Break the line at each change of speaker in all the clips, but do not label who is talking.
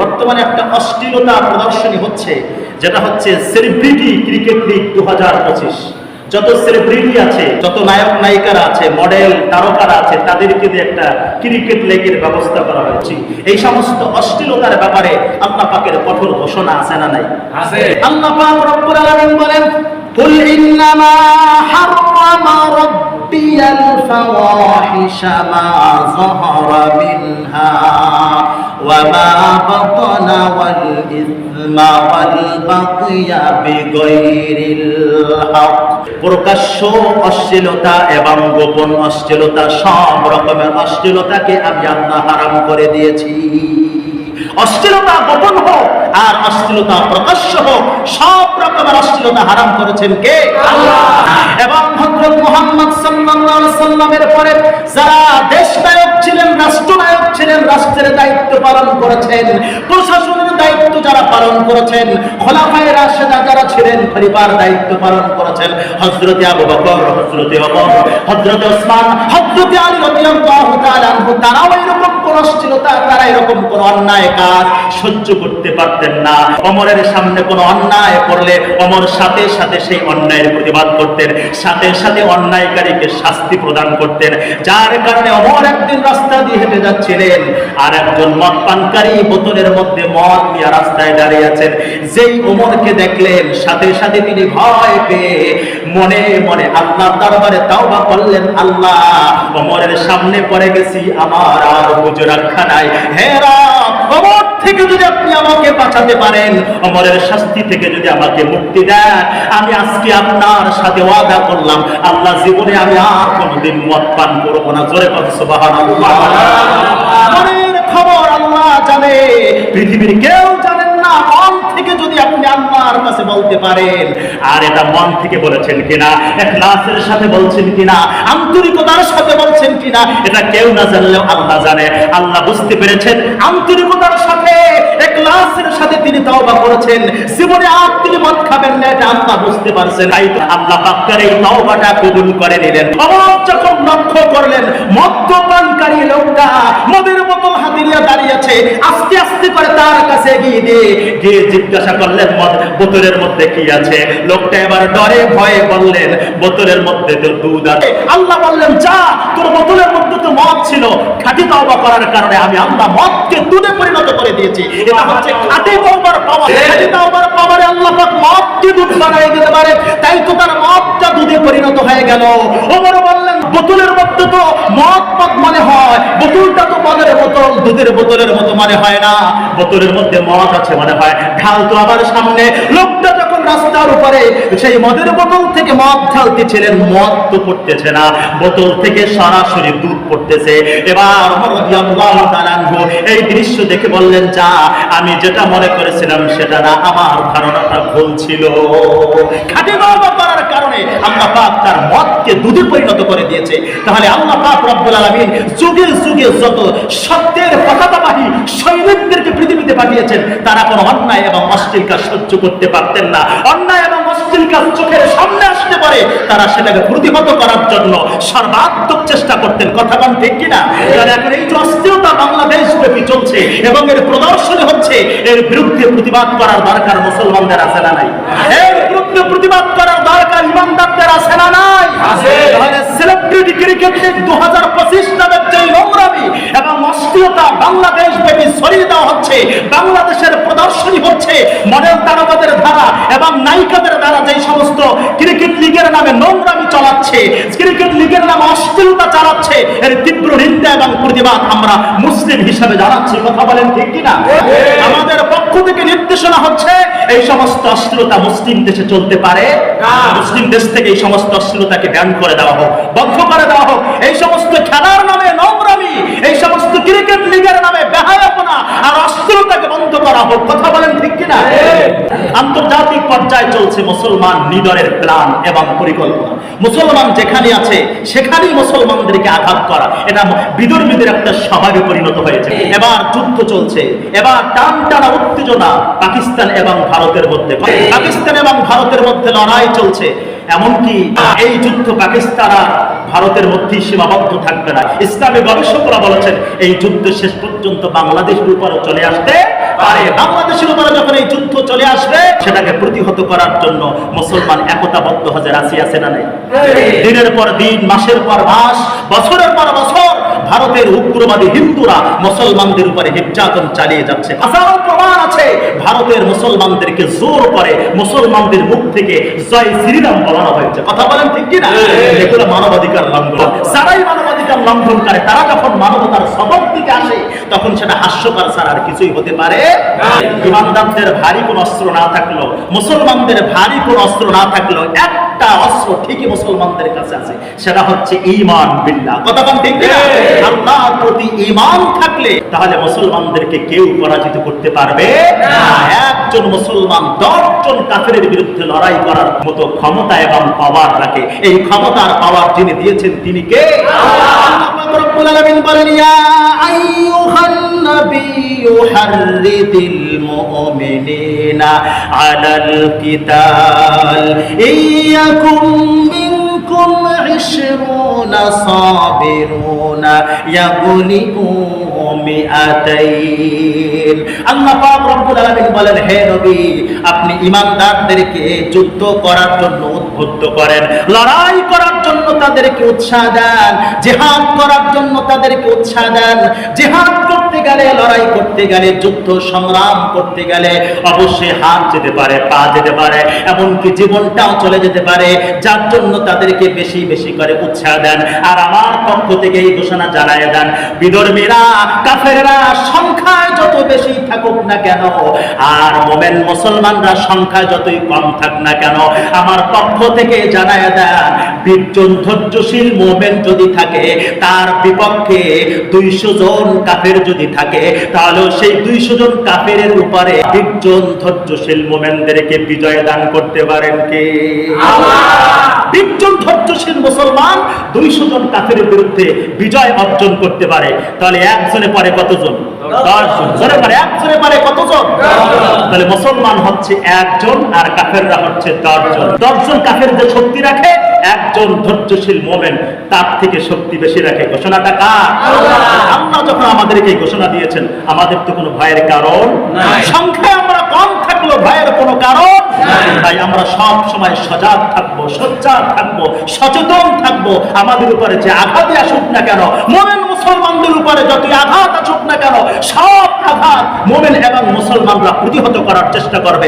বর্তমানে একটা অশ্লীলতা প্রদর্শনী হচ্ছে যেটা হচ্ছে সেলিব্রিটি ক্রিকেট লিগ দু হাজার পঁচিশ। যত সেলিব্রিটি আছে যত নায়ক নায়িকারা আছে মডেল তারকারা আছে তাদেরকে দিয়ে একটা ক্রিকেট লেগের ব্যবস্থা করা হয়েছে। এই সমস্ত অশ্লীলতার ব্যাপারে আল্লাহ পাকের কঠোর ঘোষণা আছে না নাই?
আছে।
আল্লাহ পাক রব্বুল আলামিন বলেন কুল ইন্নামা হাররামা রাব্বিয়াল ফাওয়াহিশা মা যাহারা মিনহা ওয়া মা বাতানা ওয়াল ইসমা ওয়াল বাগয়া বিগাইরিল হক। প্রকাশ্য অশ্লীলতা এবং গোপন অশ্লীলতা, সব রকমের অশ্লীলতাকে আমি আল্লাহ হারাম করে দিয়েছি। অশ্লীলতা গোপন হোক আর অশ্লীলতা প্রকাশ্য হোক, সব রকমের অশ্লীলতা হারাম করেছেন কে? আল্লাহ। এবং হযরত মুহাম্মদ সাল্লামের পরে যারা দেশ নায়ক ছিলেন, রাষ্ট্রনায়ক ছিলেন, রাষ্ট্রের দায়িত্ব পালন করেছেন, প্রশাসনের দায়িত্ব যারা পালন করেছেন, খোলাফায়ে রাশেদা ছিলেন খলিফার দায়িত্ব পালন করেছেন। হযরত আবু বকর হযরত ওমর, হযরত ওসমান, হযরত আলী রাদিয়াল্লাহু তাআলা আনহু, তারাও এরকম কোন অশ্লীলতা তারা এরকম কোন অন্যায় কাজ সহ্য করতে পারতেন না। অমরের সামনে কোন অন্যায় করলে অমর সাথে সাথে সেই অন্যায়ের প্রতিবাদ করতেন, সাথে সাথে অন্যায়কারীকে শাস্তি প্রদান করতেন। যার কারণে অমর একদিন রাস্তা দিয়ে হেঁটে যাচ্ছিলেন, আর একজন মদ পানকারী বোতলের মধ্যে মদ নিয়ে রাস্তায় দাঁড়িয়ে আছেন। যেই ওমরকে দেখলেন, সাথে সাথে তিনি ভয় পেয়ে মনে মনে আল্লাহ দরবারে তাওবা করলেন, আল্লাহ, অমরের সামনে পড়ে গেছি, আমার আর বুঝে রাখা নাই। হেরা কবর থেকে যদি আপনি আমাকে বাঁচাতে পারেন অমরের শাস্তি থেকে যদি আমাকে মুক্তি দেন আমি আজকে আপনার সাথে ওয়াদা করলাম। আল্লাহ জীবনে আমি আর কোনোদিন মদ পান করব না। জোরে কথা সুবহানাল্লাহ। মনের খবর আল্লাহ জানে। পৃথিবীর কেউ জানেন না থেকে যদি আপনি আল্লাহর কাছে বলতে পারেন, আর এটা মন থেকে বলেছেন কিনা? ইখলাসের সাথে বলছেন কিনা? আন্তরিকতার সাথে বলছেন কিনা? এটা কেউ না জানলেও আল্লাহ জানে। আল্লাহ বুঝতে পেরেছেন আন্তরিকতার সাথে। লক্ষ্য করলেন লোকটা মদের দাঁড়িয়েছে আস্তে আস্তে করে তার কাছে গিয়ে গিয়ে জিজ্ঞাসা করলেন বোতলের মধ্যে কি আছে? লোকটা এবার ডরে ভয়ে বললেন বোতলের মধ্যে তো দুধ আছে। আল্লাহ বললেন যা তোর বোতলের মধ্যে তো মদ ছিল। খাঁটি তওবা করার কারণে আমি আল্লাহ মদকে দুধে পরিণত করে দিয়েছি। এটা হচ্ছে খাঁটি তওবার পাওয়ার। খাঁটি তওবার পাওয়ারে আল্লাহ পাক মদকে দুধ বানিয়ে দিতে পারে। তাই তো তার মদটা দুধে পরিণত হয়ে গেল। ওমর বললেন বোতলের মধ্যে তো মদ মদ মানে হয়, বোতলটা তো মদের বোতল দুধের বোতলের মতো মনে হয় না। বোতলের মধ্যে মদ আছে মনে হয়। ঢাল তো আবার সামনে। লোকটা যখন রাস্তার উপরে সেই মদের বোতল থেকে মদ ঢালতেছিলেন মদ তো পড়তেছে না, বোতল থেকে সরাসরি দুধ পড়তেছে। এবার এই দৃশ্য দেখে বললেন, যা, আমি যেটা মনে করেছিলাম সেটা না, আমার ধারণাটা ভুল ছিল। খাঁটি করার কারণে আল্লাহ পাক তার মদকে দুধে পরিণত করে দিয়েছে। তাহলে আল্লাহ পাক রব্বুল আলামিন যুগে যুগে যত সত্যের পতাকাবাহী সৈনিকদেরকে পৃথিবীতে পাঠিয়েছেন, তারা কোনো অন্যায় এবং অশ্লীল কাজ সহ্য করতে পারতেন না। অন্যায় এবং অশ্লীল কাজ চোখের সামনে আসতে পারে তারা সেটাকে প্রতিহত করার জন্য সর্বাত্মক চেষ্টা করতেন। কথা বল ঠিক কিনা? কারণ এখন এই যে অস্থিরতা বাংলাদেশ ব্যাপী চলছে এবং এর প্রদর্শনী হচ্ছে এর বিরুদ্ধে প্রতিবাদ করার দরকার মুসলমানদের আছে না নাই? এর বিরুদ্ধে প্রতিবাদ করার দরকার ইমানদারদের আছে না নাই?
আছে।
তাহলে সেলিব্রিটি ক্রিকেট লিগ দু হাজার পঁচিশ নামের যে নোংরামি এবং অস্থিরতা বাংলাদেশ ব্যাপী ছড়িয়ে দেওয়া হচ্ছে বাংলাদেশের প্রদর্শনী হচ্ছে। মডেল তারকাদের দ্বারা এবং নায়িকাদের দ্বারা যে সমস্ত ক্রিকেট লিগের নামে নোংরামি চালাচ্ছে, ক্রিকেট লিগের নামে অস্থিরতা চালাচ্ছে, এর তীব্র নিন্দা এবং প্রতিবাদ আমরা মুসলিম হিসাবে জানাচ্ছি। কথা বলেন ঠিক কিনা? আমাদের পক্ষ থেকে নির্দেশনা হচ্ছে, এই সমস্ত অস্থিরতা মুসলিম দেশে চলতে পারে। মুসলিম দেশ থেকে এই সমস্ত অশ্লীলতাকে ব্যান করে দেওয়া হোক, বন্ধ করে দেওয়া হোক। এই সমস্ত খেলার নামে নোংরামি, এই সমস্ত ক্রিকেট লিগের নামে বেহায়াপনা আর অশ্লীলতাকে বন্ধ করা হোক। কথা
আন্তর্জাতিক পর্যায়ে চলছে মুসলমান নিডরের প্ল্যান এবং পরিকল্পনা। মুসলমান যেখানে আছে, সেখানেই মুসলমানদেরকে আঘাত করা। এটা বিদর্মীদের একটা স্বভাবে পরিণত হয়েছে। এবার যুদ্ধ চলছে। এবার টান টানা উত্তেজনা পাকিস্তান এবং ভারতের মধ্যে। পাকিস্তান এবং ভারতের মধ্যে লড়াই চলছে। এমনকি এই যুদ্ধ পাকিস্তান আর ভারতের মধ্যেই সীমাবদ্ধ থাকবে না। ইসলামী গবেষকরা বলেছেন, এই যুদ্ধ শেষ পর্যন্ত বাংলাদেশের উপরে চলে আসতে পারে। বাংলাদেশের উপরে যখন এই যুদ্ধ চলে আসবে সেটাকে প্রতিহত করার জন্য মুসলমান একতাবদ্ধ হজে রাশি আছে না নেই? দিনের পর দিন মাসের পর মাস বছরের পর বছর ভারতের উগ্রবাদী হিন্দুরা মুসলমানদের উপরে নির্যাতন চালিয়ে যাচ্ছে। হাজারো প্রমাণ আছে। ভারতের মুসলমানদেরকে জোর করে মুসলমানদের মুখ থেকে জয় শ্রীরাম বলানো হয়েছে। কথা বলেন ঠিক কিনা? এগুলো মানবাধিকার লঙ্ঘন। যারাই মানবাধিকার লঙ্ঘন করে তারা যখন মানবতার সবক দিকে আসে তখন সেটা হাস্যকর ছাড়া আর কিছুই হতে পারে ইমানদারদের ভারী কোন অস্ত্র না থাকল মুসলমানদের ভারী কোন অস্ত্র না থাকল একটা অস্ত্র ঠিকই মুসলমানদের কাছে আছে সেটা হচ্ছে ইমান বিল্লাহ। কথা বলেন ঠিক আল্লাহর প্রতি ঈমান থাকলে তাহলে মুসলমানদেরকে কেউ পরাজিত করতে পারবে না। একজন মুসলমান, দশজন কাফের বিরুদ্ধে লড়াই করার মতো ক্ষমতা এবং পাওয়ার রাখে। এই ক্ষমতার পাওয়ার যিনি দিয়েছেন, তিনি কে? বলেন, ইয়া আইয়ুহান নাবিয়্যু আলাল কিতাল ইয়াকুম মিনকুম 20 صابرون يغلبون মিআতাইন আল্লাহ পাক রব্বুল আলামিন বলেন, হে নবী, আপনি ঈমানদারদেরকে যুদ্ধ করার জন্য উদ্বুদ্ধ করেন। লড়াই করার জন্য তাদেরকে উৎসাহ দেন। জিহাদ করার জন্য তাদেরকে উৎসাহ দেন। জিহাদ করতে গেলে, লড়াই করতে গেলে, যুদ্ধ, সংগ্রাম করতে গেলে অবশ্যই হাত যেতে পারে, পা যেতে পারে, এমনকি জীবনটাও চলে যেতে পারে। যার জন্য তাদেরকে বেশি বেশি করে উৎসাহ দেন। আর আমার পক্ষ থেকে এই ঘোষণা জানায় দেন, বিধর্মীরা, কাফেররা, সংখ্যায় যত বেশি থাকুক না কেন, আর মোমেন মুসলমানরা সংখ্যায় যতই কম থাক না কেন, আমার পক্ষ থেকে জানায় দেন বীরজন ধৈর্যশীল মোমেন যদি থাকে তার বিপক্ষে দুইশো জন কাফের যদি থাকে তাহলে সেই দুইশো জন কাফের উপরে ধৈর্যশীল মোমেনদেরকে বিজয় দান করতে পারেন কে? ধৈর্যশীল মুসলমান দুইশো জন কাফের বিরুদ্ধে বিজয় অর্জন করতে পারে। তাহলে একজনে পারে কতজন? দশজন জনে। পারে একজনে পারে কতজন তাহলে মুসলমান হচ্ছে একজন আর কাফেররা হচ্ছে দশজন দশজন কাফের যে শক্তি রাখে একজন ধৈর্যশীল মোমেন তার থেকে শক্তি বেশি রাখে। ঘোষণাটা কার? আল্লাহ যখন আমাদেরকে ঘোষণা দিয়েছেন আমাদের তো কোনো ভয়ের কারণ সংখ্যায় আমরা কম থাকলেও ভয়ের কোনো কারণ তাই আমরা সব সময় সজাগ থাকব সোচ্চার থাকব সচেতন থাকব। আমাদের উপরে যে আঘাতই আসুক না কেন মোমেন মুসলমানদের উপরে যতই আঘাত আসুক না কেন, সব আঘাত মোমেন এবং মুসলমানরা প্রতিহত করার চেষ্টা করবে।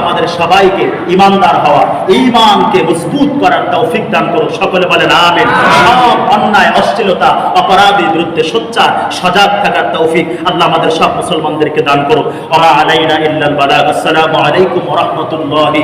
আমাদের সবাইকে ইমানদার হওয়া ঈমানকে মজবুত করার তৌফিক দান করুন সকলে বলেন আমিন। সব অন্যায়, অশ্লীলতা, অপরাধীর বিরুদ্ধে সোচ্চার, সজাগ থাকার তৌফিক আল্লাহ আমাদের সব মুসলমানদেরকে দান করুন আসসালামু আলাইকুম রাহমাতুল্লাহি